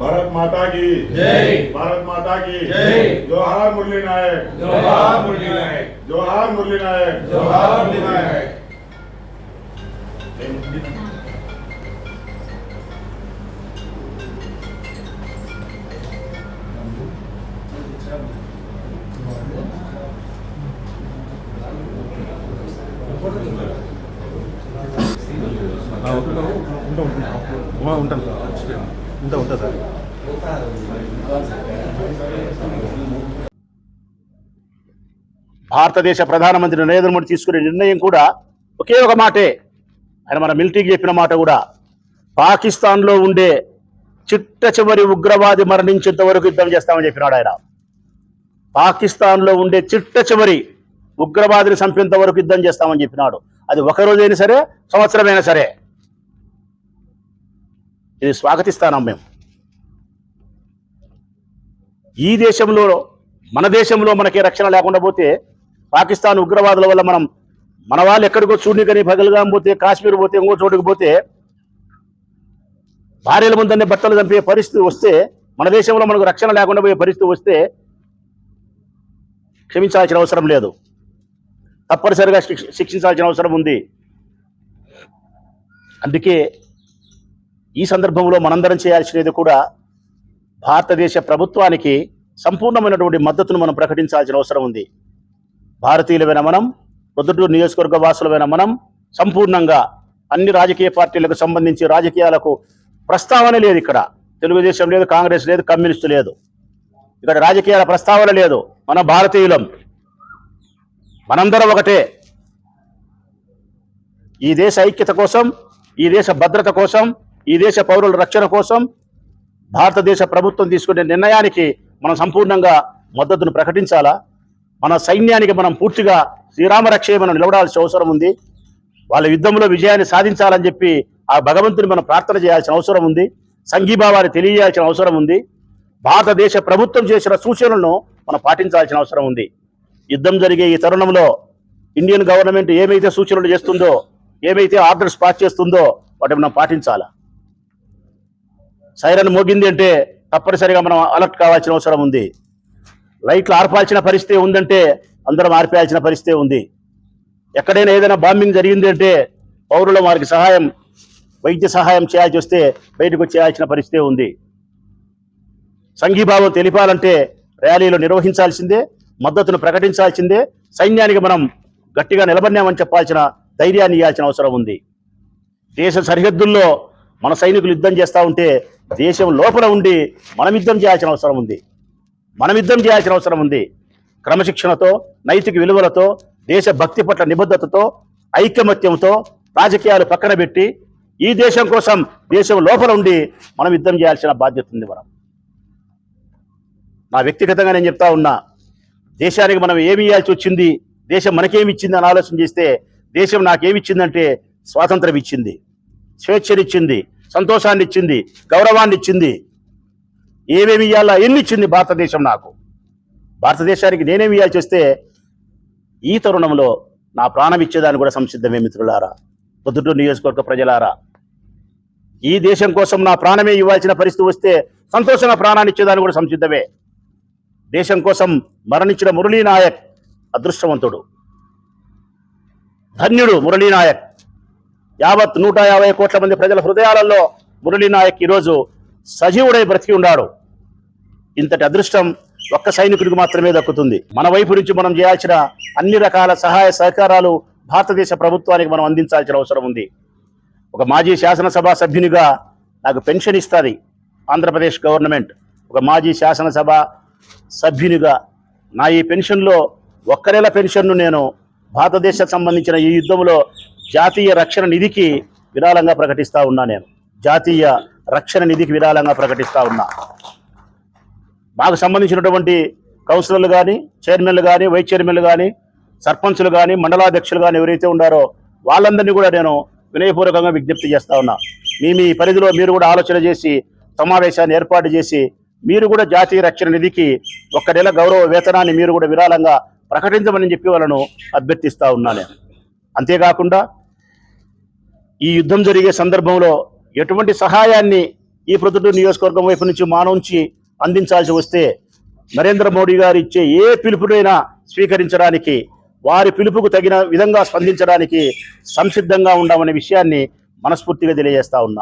माता की। जय। भारत माता की। जय। जोहार मुरली नायक जोहार मुरली नायक जोहार मुरली नायक जोहार मुरली नायक ఉంటాను సార్ ఉంటా ఉంటా సార్. భారతదేశ ప్రధానమంత్రి నరేంద్ర మోడీ తీసుకునే నిర్ణయం కూడా ఒకే ఒక మాటే. ఆయన మన మిలిటరీకి చెప్పిన మాట కూడా. పాకిస్తాన్లో ఉండే చిట్ట చివరి ఉగ్రవాది మరణించేంత వరకు యుద్ధం చేస్తామని చెప్పినాడు ఆయన. పాకిస్తాన్లో ఉండే చిట్ట చివరి ఉగ్రవాదిని చంపేంత వరకు యుద్ధం చేస్తామని చెప్పినాడు. అది ఒక రోజైనా సరే సంవత్సరమైనా సరే. ఇది స్వాగతిస్తానం మేము. ఈ దేశంలో మన దేశంలో మనకి రక్షణ లేకుండా పోతే పాకిస్తాన్ ఉగ్రవాదుల వల్ల మనం మన వాళ్ళు ఎక్కడికో చూడనికని పగలుగాం పోతే కాశ్మీర్ పోతే ఇంకో చోటుకు పోతే భార్యల ముందనే బట్టలు చంపే పరిస్థితి వస్తే మన దేశంలో మనకు రక్షణ లేకుండా పోయే పరిస్థితి వస్తే క్షమించాల్సిన అవసరం లేదు. తప్పనిసరిగా శిక్ష- శిక్షించాల్సిన అవసరం ఉంది. అందుకే ఈ సందర్భంలో మనందరం చేయాల్సినది కూడా భారతదేశ ప్రభుత్వానికి సంపూర్ణమైనటువంటి మద్దతును మనం ప్రకటించాల్సిన అవసరం ఉంది. భారతీయులమైన మనం పొద్దుటూరు నియోజకవర్గ వాసులమైన మనం సంపూర్ణంగా అన్ని రాజకీయ పార్టీలకు సంబంధించి రాజకీయాలకు ప్రస్తావన లేదు ఇక్కడ. తెలుగుదేశం లేదు కాంగ్రెస్ లేదు కమ్యూనిస్టు లేదు. ఇక్కడ రాజకీయాల ప్రస్తావన లేదు. మన భారతీయులం. మనందరం ఒకటే. ఈ దేశ ఐక్యత కోసం ఈ దేశ భద్రత కోసం ఈ దేశ పౌరుల రక్షణ కోసం భారతదేశ ప్రభుత్వం తీసుకునే నిర్ణయానికి మనం సంపూర్ణంగా మద్దతును ప్రకటించాలా? మన సైన్యానికి మనం పూర్తిగా శ్రీరామరక్షే మనం నిలబడాల్సిన అవసరం ఉంది? వాళ్ళ యుద్ధంలో విజయాన్ని సాధించాలని చెప్పి ఆ భగవంతుని మనం ప్రార్థన చేయాల్సిన అవసరం ఉంది. సంఘీభావాన్ని తెలియజేయాల్సిన అవసరం ఉంది. భారతదేశ ప్రభుత్వం చేసిన సూచనలను మనం పాటించాల్సిన అవసరం ఉంది. యుద్ధం జరిగే ఈ తరుణంలో ఇండియన్ గవర్నమెంట్ ఏమైతే సూచనలు చేస్తుందో ఏమైతే ఆర్డర్స్ పాస్ చేస్తుందో వాటిని మనం పాటించాలా? సైరన్ మోగింది అంటే తప్పనిసరిగా మనం అలర్ట్ కావాల్సిన అవసరం ఉంది. లైట్లు ఆర్పాల్సిన పరిస్థితి ఉందంటే అందరం ఆర్పేయాల్సిన పరిస్థితి ఉంది. ఎక్కడైనా ఏదైనా బాంబింగ్ జరిగింది అంటే పౌరుల వారికి సహాయం వైద్య సహాయం చేయాల్సి వస్తే బయటకు చేయాల్సిన పరిస్థితి ఉంది. సంఘీభావం తెలిపాలంటే ర్యాలీలు నిర్వహించాల్సిందే మద్దతును ప్రకటించాల్సిందే సైన్యానికి మనం గట్టిగా నిలబడినామని చెప్పాల్సిన ధైర్యాన్ని ఇవ్వాల్సిన అవసరం ఉంది. దేశ సరిహద్దుల్లో మన సైనికులు యుద్ధం చేస్తూ ఉంటే దేశం లోపల ఉండి మనం యుద్ధం చేయాల్సిన అవసరం ఉంది. మనం యుద్ధం చేయాల్సిన అవసరం ఉంది. క్రమశిక్షణతో నైతిక విలువలతో దేశ భక్తి పట్ల నిబద్ధతతో ఐకమత్యంతో రాజకీయాలు పక్కన పెట్టి ఈ దేశం కోసం దేశం లోపల ఉండి మనం యుద్ధం చేయాల్సిన బాధ్యత ఉంది మనం. నా వ్యక్తిగతంగా నేను చెప్తా ఉన్నా దేశానికి మనం ఏమి ఇవ్వాల్సి వచ్చింది దేశం మనకేమి ఇచ్చింది అని ఆలోచన చేస్తే దేశం నాకేమి ఇచ్చిందంటే స్వాతంత్రం ఇచ్చింది స్వేచ్ఛనిచ్చింది సంతోషాన్ని ఇచ్చింది గౌరవాన్ని ఇచ్చింది ఏమేమి ఇవ్వాలా ఎన్ని ఇచ్చింది భారతదేశం నాకు? భారతదేశానికి నేనేమి ఇవ్వాల్సి వస్తే ఈ తరుణంలో నా ప్రాణం ఇచ్చేదాన్ని కూడా సంసిద్ధమే మిత్రులారా. పొద్దుటూరు నియోజకవర్గ ప్రజలారా. ఈ దేశం కోసం నా ప్రాణమే ఇవ్వాల్సిన పరిస్థితి వస్తే సంతోషంగా ప్రాణాన్ని ఇచ్చేదాన్ని కూడా సంసిద్ధమే. దేశం కోసం మరణించిన మురళీ నాయక్ అదృష్టవంతుడు. ధన్యుడు మురళీ నాయక్ యావత్ నూట యాభై కోట్ల మంది ప్రజల హృదయాలలో మురళీ నాయక్ ఈరోజు సజీవుడై బ్రతికి ఉన్నాడు. ఇంతటి అదృష్టం ఒక్క సైనికుడికి మాత్రమే దక్కుతుంది. మన వైపు నుంచి మనం చేయాల్సిన అన్ని రకాల సహాయ సహకారాలు భారతదేశ ప్రభుత్వానికి మనం అందించాల్సిన అవసరం ఉంది. ఒక మాజీ శాసనసభ సభ్యునిగా నాకు పెన్షన్ ఇస్తుంది ఆంధ్రప్రదేశ్ గవర్నమెంట్. ఒక మాజీ శాసనసభ సభ్యునిగా నా ఈ పెన్షన్లో ఒక్క నెల పెన్షన్ను నేను భారతదేశానికి సంబంధించిన ఈ యుద్ధంలో జాతీయ రక్షణ నిధికి విరాళంగా ప్రకటిస్తూ ఉన్నా నేను. జాతీయ రక్షణ నిధికి విరాళంగా ప్రకటిస్తూ ఉన్నా. మాకు సంబంధించినటువంటి కౌన్సిలర్లు కానీ చైర్మన్లు కానీ వైస్ చైర్మన్లు కానీ సర్పంచులు కానీ మండలాధ్యక్షులు కానీ ఎవరైతే ఉన్నారో వాళ్ళందరినీ కూడా నేను వినయపూర్వకంగా విజ్ఞప్తి చేస్తూ ఉన్నా. మీ మీ పరిధిలో మీరు కూడా ఆలోచన చేసి సమావేశాన్ని ఏర్పాటు చేసి మీరు కూడా జాతీయ రక్షణ నిధికి ఒక్క నెల గౌరవ వేతనాన్ని మీరు కూడా విరాళంగా ప్రకటించమని చెప్పి వాళ్ళను అభ్యర్థిస్తా ఉన్నా నేను. అంతేకాకుండా ఈ యుద్ధం జరిగే సందర్భంలో ఎటువంటి సహాయాన్ని ఈ ప్రొద్దుటూరు నియోజకవర్గం వైపు నుంచి మా నుంచి అందించాల్సి వస్తే నరేంద్ర మోడీ గారు ఇచ్చే ఏ పిలుపునైనా స్వీకరించడానికి వారి పిలుపుకు తగిన విధంగా స్పందించడానికి సంసిద్ధంగా ఉండమనే విషయాన్ని మనస్ఫూర్తిగా తెలియజేస్తా ఉన్నా.